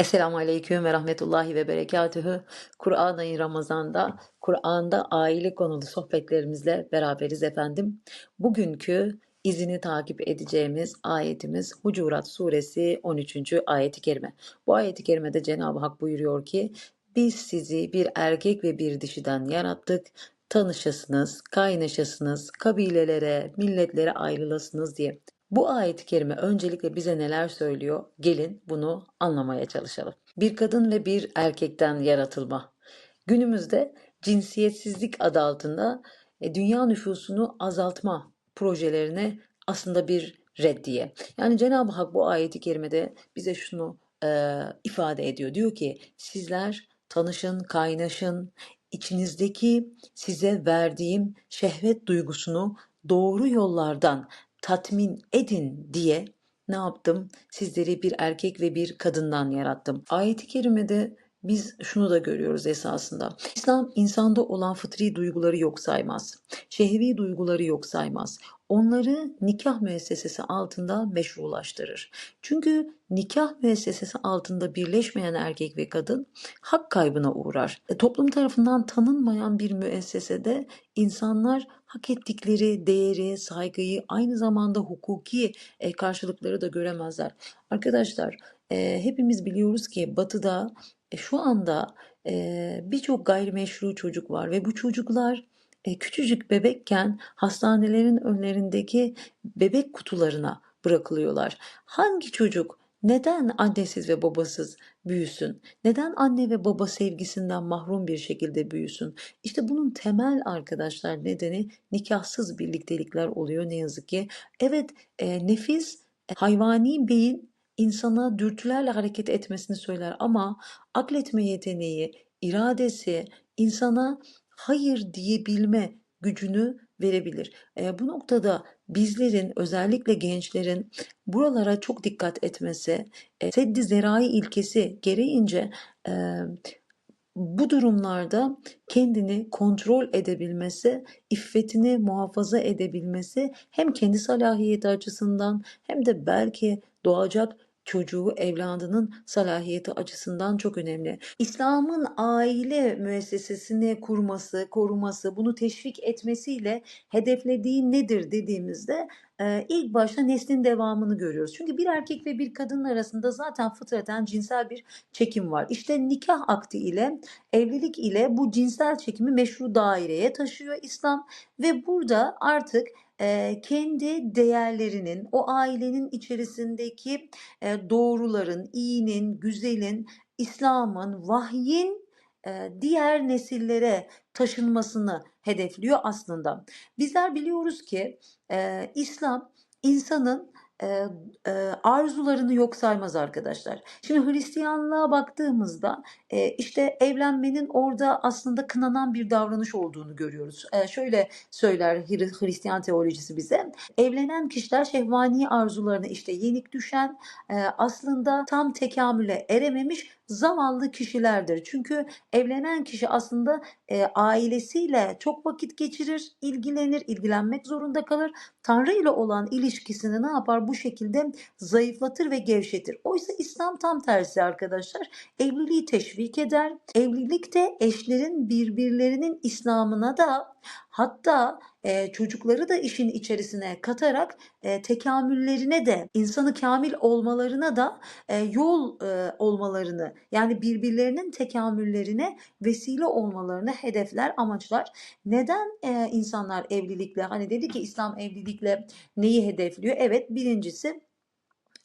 Esselamu Aleyküm ve Rahmetullahi ve Berekatühü. Kur'an ayı Ramazan'da, Kur'an'da aile konulu sohbetlerimizle beraberiz efendim. Bugünkü izini takip edeceğimiz ayetimiz Hucurat Suresi 13. ayeti kerime. Bu ayeti kerimede Cenab-ı Hak buyuruyor ki, biz sizi bir erkek ve bir dişiden yarattık, tanışasınız, kaynaşasınız, kabilelere, milletlere ayrılasınız diye. Bu ayet-i kerime öncelikle bize neler söylüyor? Gelin bunu anlamaya çalışalım. Bir kadın ve bir erkekten yaratılma. Günümüzde cinsiyetsizlik adı altında e, dünya nüfusunu azaltma projelerine aslında bir reddiye. Yani Cenab-ı Hak bu ayeti kerimede bize şunu e, ifade ediyor. Diyor ki sizler tanışın, kaynaşın, içinizdeki size verdiğim şehvet duygusunu doğru yollardan tatmin edin diye ne yaptım? Sizleri bir erkek ve bir kadından yarattım. Ayet-i kerimede biz şunu da görüyoruz esasında. İslam insanda olan fıtri duyguları yok saymaz. Şehvi duyguları yok saymaz. Onları nikah müessesesi altında meşrulaştırır. Çünkü nikah müessesesi altında birleşmeyen erkek ve kadın hak kaybına uğrar. E, toplum tarafından tanınmayan bir müessesede insanlar hak ettikleri değeri, saygıyı, aynı zamanda hukuki e, karşılıkları da göremezler. Arkadaşlar, e, hepimiz biliyoruz ki Batı'da e, şu anda e, birçok gayrimeşru çocuk var ve bu çocuklar e, küçücük bebekken hastanelerin önlerindeki bebek kutularına bırakılıyorlar. Hangi çocuk neden annesiz ve babasız büyüsün? Neden anne ve baba sevgisinden mahrum bir şekilde büyüsün? İşte bunun temel arkadaşlar nedeni nikahsız birliktelikler oluyor ne yazık ki. Evet e, nefis e, hayvani beyin insana dürtülerle hareket etmesini söyler ama akletme yeteneği, iradesi insana hayır diyebilme gücünü verebilir. E, bu noktada bizlerin özellikle gençlerin buralara çok dikkat etmesi, e, seddi zerai ilkesi gereğince e, bu durumlarda kendini kontrol edebilmesi, iffetini muhafaza edebilmesi hem kendi salahiyeti açısından hem de belki doğacak çocuğu evladının salahiyeti açısından çok önemli. İslam'ın aile müessesesini kurması, koruması, bunu teşvik etmesiyle hedeflediği nedir dediğimizde e, ilk başta neslin devamını görüyoruz. Çünkü bir erkek ve bir kadın arasında zaten fıtraten cinsel bir çekim var. İşte nikah akti ile evlilik ile bu cinsel çekimi meşru daireye taşıyor İslam ve burada artık kendi değerlerinin, o ailenin içerisindeki doğruların, iyinin, güzelin, İslam'ın, vahyin diğer nesillere taşınmasını hedefliyor aslında. Bizler biliyoruz ki İslam insanın e, e, arzularını yok saymaz arkadaşlar. Şimdi Hristiyanlığa baktığımızda e, işte evlenmenin orada aslında kınanan bir davranış olduğunu görüyoruz. E, şöyle söyler Hristiyan teolojisi bize. Evlenen kişiler şehvani arzularını işte yenik düşen e, aslında tam tekamüle erememiş zavallı kişilerdir. Çünkü evlenen kişi aslında e, ailesiyle çok vakit geçirir, ilgilenir, ilgilenmek zorunda kalır. Tanrı ile olan ilişkisini ne yapar? Bu şekilde zayıflatır ve gevşetir. Oysa İslam tam tersi arkadaşlar. Evliliği teşvik eder. Evlilikte eşlerin birbirlerinin İslam'ına da hatta e, çocukları da işin içerisine katarak e, tekamüllerine de insanı kamil olmalarına da e, yol e, olmalarını yani birbirlerinin tekamüllerine vesile olmalarını hedefler amaçlar. Neden e, insanlar evlilikle hani dedi ki İslam evlilikle neyi hedefliyor? Evet birincisi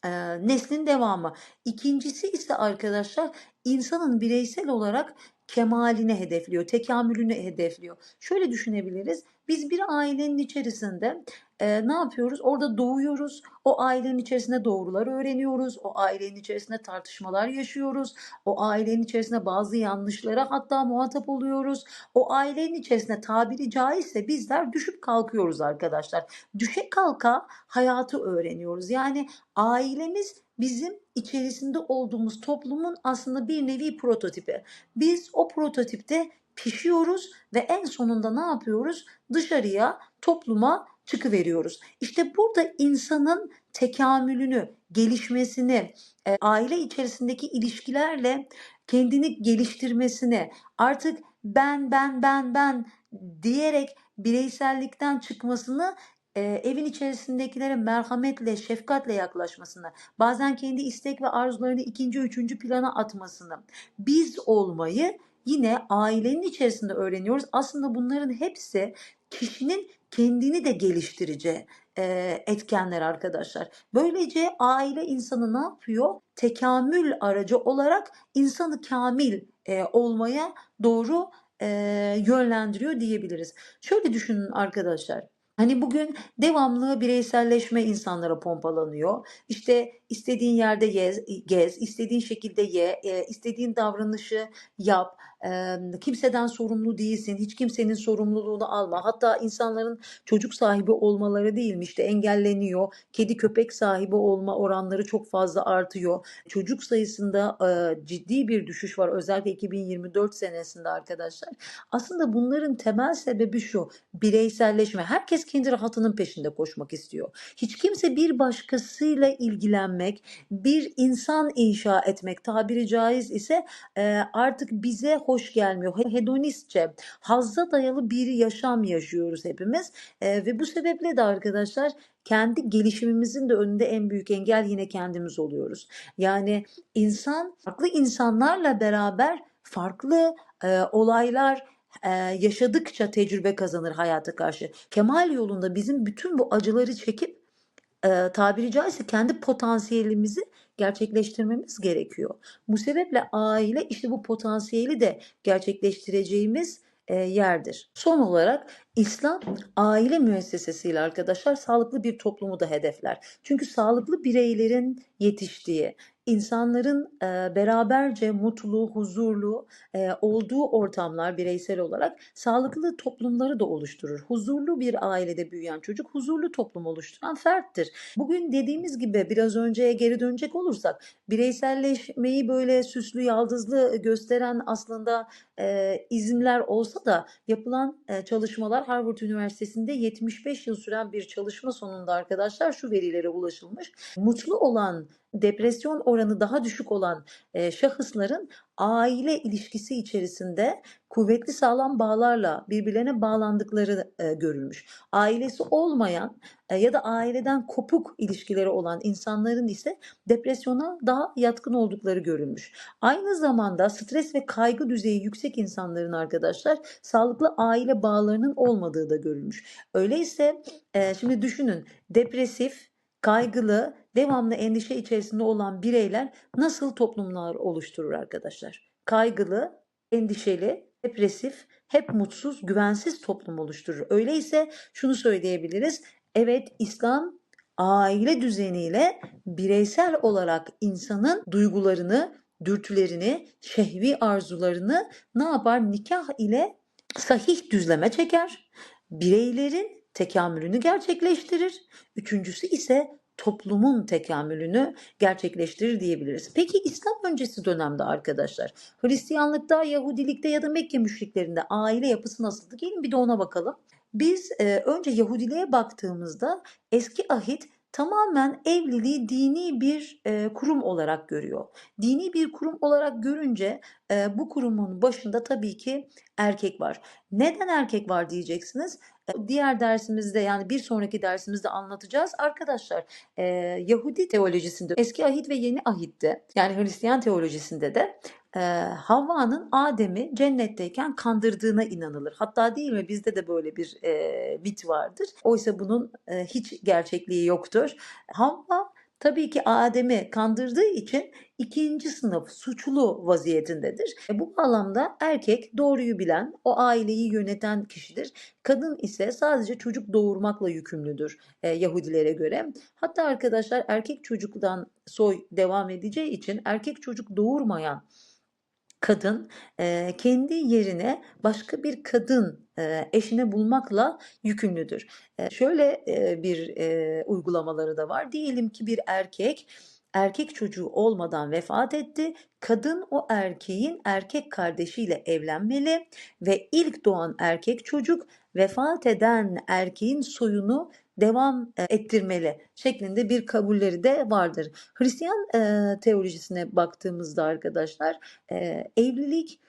e, neslin devamı. İkincisi ise arkadaşlar insanın bireysel olarak kemaline hedefliyor, tekamülünü hedefliyor. Şöyle düşünebiliriz. Biz bir ailenin içerisinde e, ne yapıyoruz? Orada doğuyoruz. O ailenin içerisinde doğrular öğreniyoruz. O ailenin içerisinde tartışmalar yaşıyoruz. O ailenin içerisinde bazı yanlışlara hatta muhatap oluyoruz. O ailenin içerisinde tabiri caizse bizler düşüp kalkıyoruz arkadaşlar. Düşe kalka hayatı öğreniyoruz. Yani ailemiz bizim içerisinde olduğumuz toplumun aslında bir nevi prototipi. Biz o prototipte pişiyoruz ve en sonunda ne yapıyoruz? Dışarıya, topluma çıkıveriyoruz. İşte burada insanın tekamülünü, gelişmesini, e, aile içerisindeki ilişkilerle kendini geliştirmesini, artık ben ben ben ben diyerek bireysellikten çıkmasını e, evin içerisindekilere merhametle, şefkatle yaklaşmasını, bazen kendi istek ve arzularını ikinci, üçüncü plana atmasını, biz olmayı yine ailenin içerisinde öğreniyoruz. Aslında bunların hepsi kişinin kendini de geliştireceği e, etkenler arkadaşlar. Böylece aile insanı ne yapıyor? Tekamül aracı olarak insanı kamil e, olmaya doğru e, yönlendiriyor diyebiliriz. Şöyle düşünün arkadaşlar. Hani bugün devamlı bireyselleşme insanlara pompalanıyor. İşte istediğin yerde yez, gez, istediğin şekilde ye, e, istediğin davranışı yap. Kimseden sorumlu değilsin, hiç kimsenin sorumluluğunu alma. Hatta insanların çocuk sahibi olmaları değilmiş de engelleniyor. Kedi köpek sahibi olma oranları çok fazla artıyor. Çocuk sayısında ciddi bir düşüş var özellikle 2024 senesinde arkadaşlar. Aslında bunların temel sebebi şu bireyselleşme. Herkes kendi rahatının peşinde koşmak istiyor. Hiç kimse bir başkasıyla ilgilenmek, bir insan inşa etmek tabiri caiz ise artık bize hoş gelmiyor. Hedonistçe, hazza dayalı bir yaşam yaşıyoruz hepimiz E, ve bu sebeple de arkadaşlar kendi gelişimimizin de önünde en büyük engel yine kendimiz oluyoruz. Yani insan farklı insanlarla beraber farklı e, olaylar e, yaşadıkça tecrübe kazanır hayata karşı. Kemal yolunda bizim bütün bu acıları çekip e, tabiri caizse kendi potansiyelimizi gerçekleştirmemiz gerekiyor. Bu sebeple aile işte bu potansiyeli de gerçekleştireceğimiz e, yerdir. Son olarak İslam aile müessesesiyle arkadaşlar sağlıklı bir toplumu da hedefler. Çünkü sağlıklı bireylerin yetiştiği, insanların e, beraberce mutlu, huzurlu e, olduğu ortamlar bireysel olarak sağlıklı toplumları da oluşturur. Huzurlu bir ailede büyüyen çocuk huzurlu toplum oluşturan ferttir. Bugün dediğimiz gibi biraz önceye geri dönecek olursak bireyselleşmeyi böyle süslü yaldızlı gösteren aslında e, izimler olsa da yapılan e, çalışmalar Harvard Üniversitesi'nde 75 yıl süren bir çalışma sonunda arkadaşlar şu verilere ulaşılmış. Mutlu olan depresyon oranı daha düşük olan e, şahısların aile ilişkisi içerisinde kuvvetli sağlam bağlarla birbirlerine bağlandıkları e, görülmüş. Ailesi olmayan e, ya da aileden kopuk ilişkileri olan insanların ise depresyona daha yatkın oldukları görülmüş. Aynı zamanda stres ve kaygı düzeyi yüksek insanların arkadaşlar sağlıklı aile bağlarının olmadığı da görülmüş. Öyleyse e, şimdi düşünün depresif, kaygılı, devamlı endişe içerisinde olan bireyler nasıl toplumlar oluşturur arkadaşlar? Kaygılı, endişeli, depresif, hep mutsuz, güvensiz toplum oluşturur. Öyleyse şunu söyleyebiliriz. Evet İslam aile düzeniyle bireysel olarak insanın duygularını, dürtülerini, şehvi arzularını ne yapar? Nikah ile sahih düzleme çeker. Bireylerin tekamülünü gerçekleştirir. Üçüncüsü ise toplumun tekamülünü gerçekleştirir diyebiliriz. Peki İslam öncesi dönemde arkadaşlar Hristiyanlıkta, Yahudilikte ya da Mekke müşriklerinde aile yapısı nasıldı? Gelin bir de ona bakalım. Biz e, önce Yahudiliğe baktığımızda eski ahit tamamen evliliği dini bir e, kurum olarak görüyor. Dini bir kurum olarak görünce e, bu kurumun başında tabii ki erkek var. Neden erkek var diyeceksiniz. E, diğer dersimizde yani bir sonraki dersimizde anlatacağız. Arkadaşlar e, Yahudi teolojisinde eski ahit ve yeni ahitte yani Hristiyan teolojisinde de e, Havva'nın Adem'i cennetteyken kandırdığına inanılır. Hatta değil mi bizde de böyle bir e, mit vardır. Oysa bunun e, hiç gerçekliği yoktur. Havva tabii ki Adem'i kandırdığı için ikinci sınıf suçlu vaziyetindedir. E, bu bağlamda erkek doğruyu bilen, o aileyi yöneten kişidir. Kadın ise sadece çocuk doğurmakla yükümlüdür e, Yahudilere göre. Hatta arkadaşlar erkek çocuktan soy devam edeceği için erkek çocuk doğurmayan kadın e, kendi yerine başka bir kadın e, eşine bulmakla yükümlüdür. E, şöyle e, bir e, uygulamaları da var. Diyelim ki bir erkek erkek çocuğu olmadan vefat etti. Kadın o erkeğin erkek kardeşiyle evlenmeli ve ilk doğan erkek çocuk vefat eden erkeğin soyunu devam e, ettirmeli şeklinde bir kabulleri de vardır. Hristiyan e, teolojisine baktığımızda arkadaşlar e, evlilik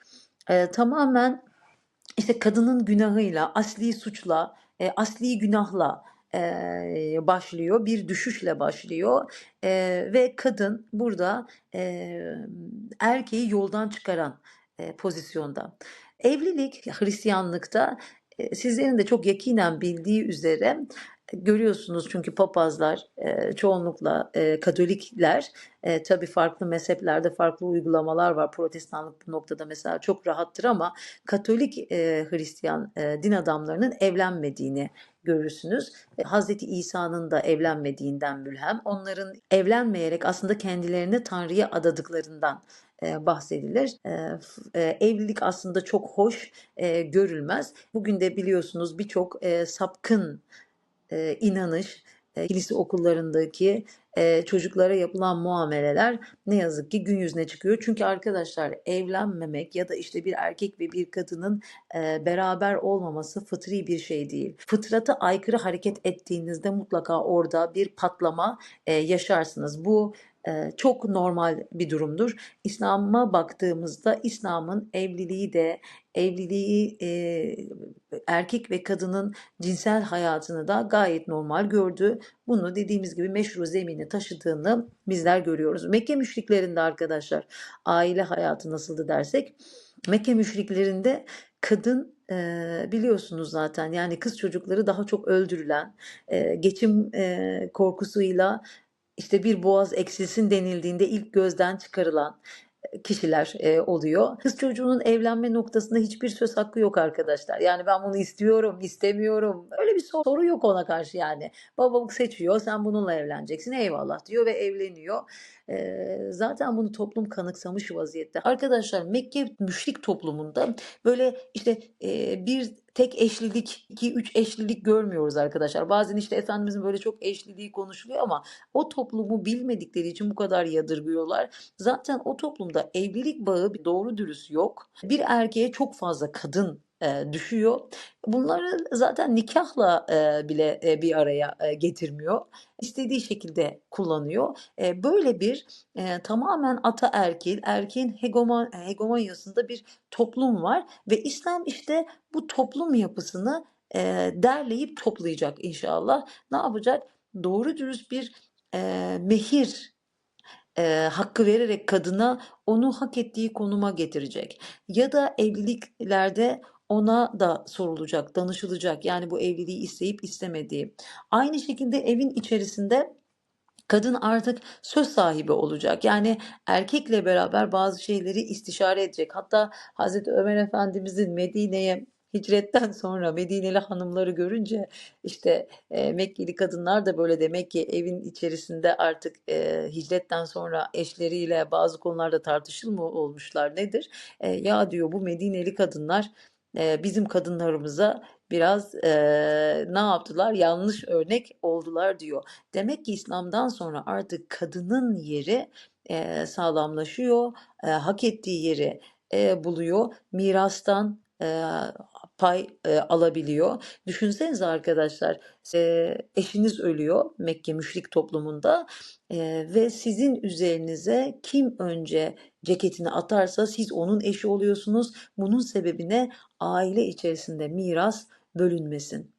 tamamen işte kadının günahıyla, asli suçla, asli günahla e, başlıyor, bir düşüşle başlıyor E, ve kadın burada e, erkeği yoldan çıkaran e, pozisyonda. Evlilik Hristiyanlıkta sizlerin de çok yakinen bildiği üzere görüyorsunuz çünkü papazlar çoğunlukla Katolikler e, tabii farklı mezheplerde farklı uygulamalar var. Protestanlık bu noktada mesela çok rahattır ama Katolik Hristiyan din adamlarının evlenmediğini görürsünüz. E, Hazreti İsa'nın da evlenmediğinden mülhem. Onların evlenmeyerek aslında kendilerini Tanrı'ya adadıklarından e, bahsedilir. E, evlilik aslında çok hoş görülmez. Bugün de biliyorsunuz birçok sapkın inanış, e, kilise okullarındaki e, çocuklara yapılan muameleler ne yazık ki gün yüzüne çıkıyor. Çünkü arkadaşlar evlenmemek ya da işte bir erkek ve bir kadının e, beraber olmaması fıtri bir şey değil. Fıtrata aykırı hareket ettiğinizde mutlaka orada bir patlama yaşarsınız. Bu çok normal bir durumdur. İslam'a baktığımızda İslam'ın evliliği de evliliği erkek ve kadının cinsel hayatını da gayet normal gördü. Bunu dediğimiz gibi meşru zemine taşıdığını bizler görüyoruz. Mekke müşriklerinde arkadaşlar aile hayatı nasıldı dersek Mekke müşriklerinde kadın e, biliyorsunuz zaten yani kız çocukları daha çok öldürülen e, geçim e, korkusuyla işte bir boğaz eksilsin denildiğinde ilk gözden çıkarılan kişiler e, oluyor. Kız çocuğunun evlenme noktasında hiçbir söz hakkı yok arkadaşlar. Yani ben bunu istiyorum, istemiyorum. Öyle bir soru yok ona karşı yani. Babalık seçiyor, sen bununla evleneceksin. Eyvallah diyor ve evleniyor. E, zaten bunu toplum kanıksamış vaziyette. Arkadaşlar Mekke müşrik toplumunda böyle işte e, bir tek eşlilik, iki üç eşlilik görmüyoruz arkadaşlar. Bazen işte Efendimizin böyle çok eşliliği konuşuluyor ama o toplumu bilmedikleri için bu kadar yadırgıyorlar. Zaten o toplumda evlilik bağı doğru dürüst yok. Bir erkeğe çok fazla kadın e, düşüyor. Bunları zaten nikahla e, bile e, bir araya getirmiyor. İstediği şekilde kullanıyor. Böyle bir e, tamamen ataerkil, erkeğin hegemon, hegemonyasında bir toplum var ve İslam işte bu toplum yapısını derleyip toplayacak inşallah. Ne yapacak? Doğru dürüst bir mehir e, hakkı vererek kadına onu hak ettiği konuma getirecek. Ya da evliliklerde ona da sorulacak, danışılacak. Yani bu evliliği isteyip istemediği. Aynı şekilde evin içerisinde kadın artık söz sahibi olacak. Yani erkekle beraber bazı şeyleri istişare edecek. Hatta Hazreti Ömer Efendimizin Medine'ye hicretten sonra Medineli hanımları görünce işte e, Mekkeli kadınlar da böyle demek ki evin içerisinde artık e, hicretten sonra eşleriyle bazı konularda tartışılma olmuşlar nedir? E, ya diyor bu Medineli kadınlar bizim kadınlarımıza biraz e, ne yaptılar? Yanlış örnek oldular diyor. Demek ki İslam'dan sonra artık kadının yeri e, sağlamlaşıyor, e, hak ettiği yeri e, buluyor, mirastan e, pay e, alabiliyor. Düşünsenize arkadaşlar, e, eşiniz ölüyor Mekke müşrik toplumunda e, ve sizin üzerinize kim önce ceketini atarsa siz onun eşi oluyorsunuz. Bunun sebebine aile içerisinde miras bölünmesin.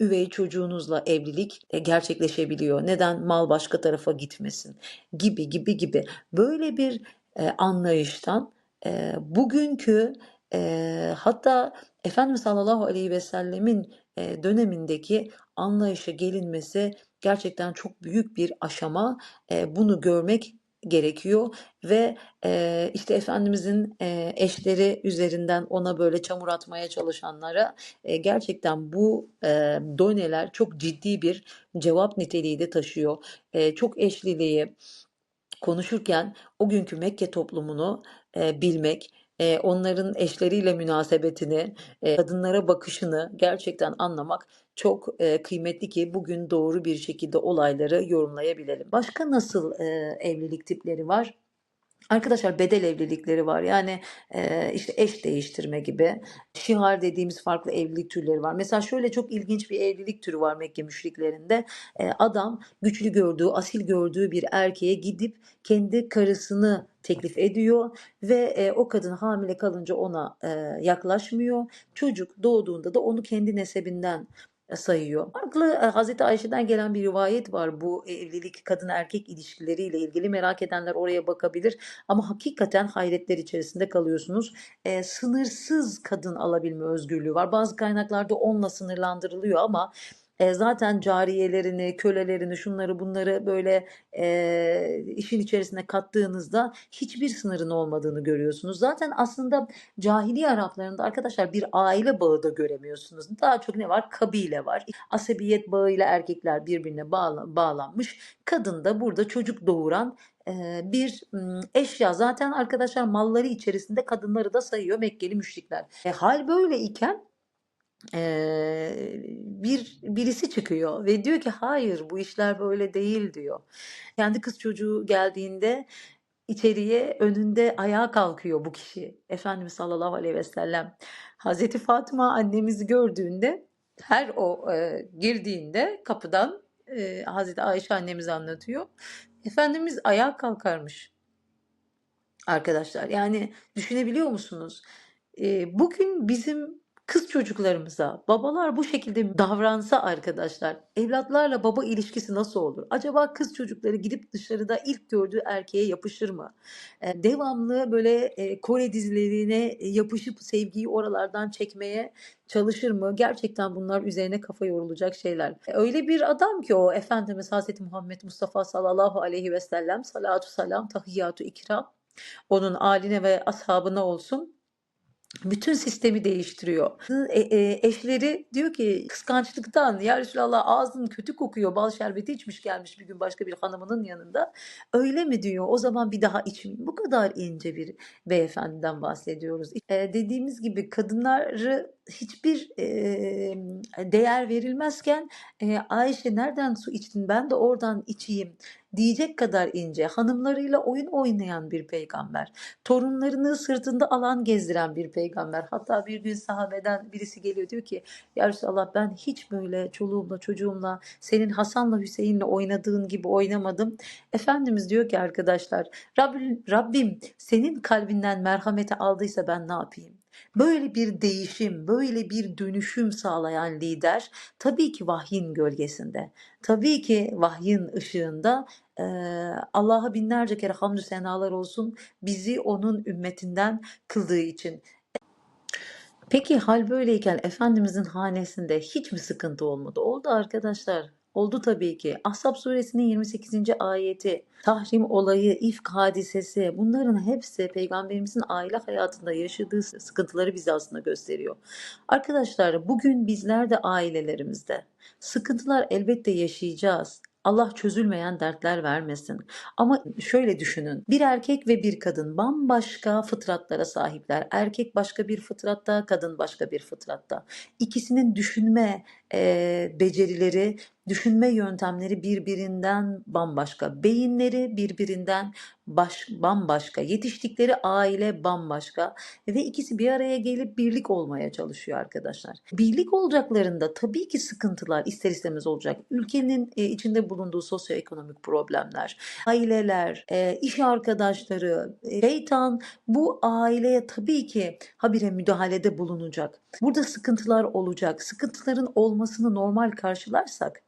Üvey çocuğunuzla evlilik e, gerçekleşebiliyor. Neden mal başka tarafa gitmesin? Gibi gibi gibi. Böyle bir e, anlayıştan e, bugünkü e, hatta Efendimiz sallallahu aleyhi ve sellemin e, dönemindeki anlayışa gelinmesi gerçekten çok büyük bir aşama. E, bunu görmek gerekiyor ve e, işte Efendimizin eşleri üzerinden ona böyle çamur atmaya çalışanlara gerçekten bu e, doneler çok ciddi bir cevap niteliği de taşıyor. Çok eşliliği konuşurken o günkü Mekke toplumunu e, bilmek, e, onların eşleriyle münasebetini, e, kadınlara bakışını gerçekten anlamak çok e, kıymetli ki bugün doğru bir şekilde olayları yorumlayabilelim. Başka nasıl e, evlilik tipleri var? Arkadaşlar bedel evlilikleri var. Yani e, işte eş değiştirme gibi. Şihar dediğimiz farklı evlilik türleri var. Mesela şöyle çok ilginç bir evlilik türü var Mekke müşriklerinde. E, adam güçlü gördüğü, asil gördüğü bir erkeğe gidip kendi karısını teklif ediyor ve e, o kadın hamile kalınca ona e, yaklaşmıyor. Çocuk doğduğunda da onu kendi nesebinden sayıyor. Farklı e, Hazreti Ayşe'den gelen bir rivayet var bu evlilik kadın erkek ilişkileriyle ilgili merak edenler oraya bakabilir ama hakikaten hayretler içerisinde kalıyorsunuz. E, sınırsız kadın alabilme özgürlüğü var. Bazı kaynaklarda onunla sınırlandırılıyor ama e, zaten cariyelerini, kölelerini, şunları bunları böyle e, işin içerisine kattığınızda hiçbir sınırın olmadığını görüyorsunuz. Zaten aslında cahiliye Araplarında arkadaşlar bir aile bağı da göremiyorsunuz. Daha çok ne var? Kabile var. Asabiyet bağıyla erkekler birbirine bağla, bağlanmış. Kadın da burada çocuk doğuran bir eşya. Zaten arkadaşlar malları içerisinde kadınları da sayıyor Mekkeli müşrikler. E, hal böyle iken Eee, bir birisi çıkıyor ve diyor ki hayır bu işler böyle değil diyor. Kendi kız çocuğu geldiğinde içeriye önünde ayağa kalkıyor bu kişi. Efendimiz sallallahu aleyhi ve sellem Hazreti Fatıma annemizi gördüğünde her o e, girdiğinde kapıdan e, Hazreti Ayşe annemiz anlatıyor. Efendimiz ayağa kalkarmış arkadaşlar. Yani düşünebiliyor musunuz? E, bugün bizim kız çocuklarımıza babalar bu şekilde davransa arkadaşlar evlatlarla baba ilişkisi nasıl olur? Acaba kız çocukları gidip dışarıda ilk gördüğü erkeğe yapışır mı? E, devamlı böyle e, Kore dizilerine yapışıp sevgiyi oralardan çekmeye çalışır mı? Gerçekten bunlar üzerine kafa yorulacak şeyler. E, Öyle bir adam ki o Efendimiz Hazreti Muhammed Mustafa sallallahu aleyhi ve sellem salatu salam tahiyyatu ikram onun aline ve ashabına olsun bütün sistemi değiştiriyor. E, e, eşleri diyor ki kıskançlıktan ya Resulallah ağzın kötü kokuyor bal şerbeti içmiş gelmiş bir gün başka bir hanımının yanında. Öyle mi diyor o zaman bir daha içmeyin. Bu kadar ince bir beyefendiden bahsediyoruz. E, dediğimiz gibi kadınları hiçbir e, değer verilmezken e, Ayşe nereden su içtin ben de oradan içeyim diyecek kadar ince, hanımlarıyla oyun oynayan bir peygamber, torunlarını sırtında alan gezdiren bir peygamber. Hatta bir gün sahabeden birisi geliyor diyor ki ya Resulallah ben hiç böyle çoluğumla çocuğumla senin Hasan'la Hüseyin'le oynadığın gibi oynamadım. Efendimiz diyor ki arkadaşlar Rabbim, Rabbim senin kalbinden merhameti aldıysa ben ne yapayım? Böyle bir değişim, böyle bir dönüşüm sağlayan lider tabii ki vahyin gölgesinde, tabii ki vahyin ışığında eee, Allah'a binlerce kere hamdü senalar olsun bizi onun ümmetinden kıldığı için. Peki hal böyleyken Efendimizin hanesinde hiç mi sıkıntı olmadı? Oldu arkadaşlar. Oldu tabii ki. Ahzab suresinin 28. ayeti, tahrim olayı, ifk hadisesi bunların hepsi peygamberimizin aile hayatında yaşadığı sıkıntıları bize aslında gösteriyor. Arkadaşlar bugün bizler de ailelerimizde sıkıntılar elbette yaşayacağız. Allah çözülmeyen dertler vermesin. Ama şöyle düşünün. Bir erkek ve bir kadın bambaşka fıtratlara sahipler. Erkek başka bir fıtratta, kadın başka bir fıtratta. İkisinin düşünme e, becerileri, düşünme yöntemleri birbirinden bambaşka. Beyinleri birbirinden baş, bambaşka. Yetiştikleri aile bambaşka. Ve ikisi bir araya gelip birlik olmaya çalışıyor arkadaşlar. Birlik olacaklarında tabii ki sıkıntılar ister istemez olacak. Ülkenin e, içinde bulunduğu sosyoekonomik problemler, aileler, e, iş arkadaşları, e, şeytan bu aileye tabii ki habire müdahalede bulunacak. Burada sıkıntılar olacak. Sıkıntıların olmasını normal karşılarsak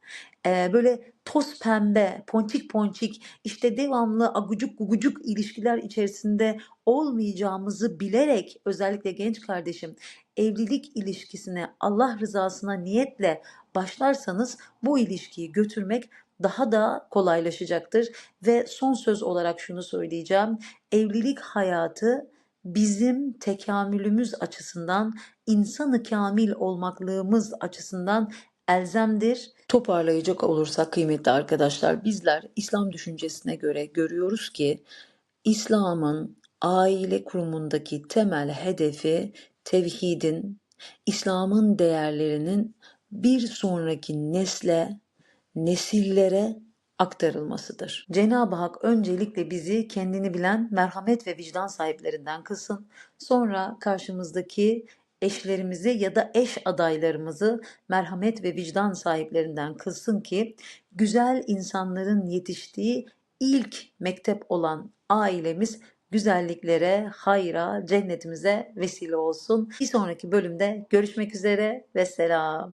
e, böyle toz pembe, ponçik ponçik işte devamlı agucuk gugucuk ilişkiler içerisinde olmayacağımızı bilerek özellikle genç kardeşim evlilik ilişkisine Allah rızasına niyetle başlarsanız bu ilişkiyi götürmek daha da kolaylaşacaktır ve son söz olarak şunu söyleyeceğim. Evlilik hayatı bizim tekamülümüz açısından, insanı kamil olmaklığımız açısından elzemdir. Toparlayacak olursak kıymetli arkadaşlar bizler İslam düşüncesine göre görüyoruz ki İslam'ın aile kurumundaki temel hedefi tevhidin, İslam'ın değerlerinin bir sonraki nesle, nesillere aktarılmasıdır. Cenab-ı Hak öncelikle bizi kendini bilen merhamet ve vicdan sahiplerinden kılsın. Sonra karşımızdaki eşlerimizi ya da eş adaylarımızı merhamet ve vicdan sahiplerinden kılsın ki güzel insanların yetiştiği ilk mektep olan ailemiz güzelliklere, hayra, cennetimize vesile olsun. Bir sonraki bölümde görüşmek üzere ve selam.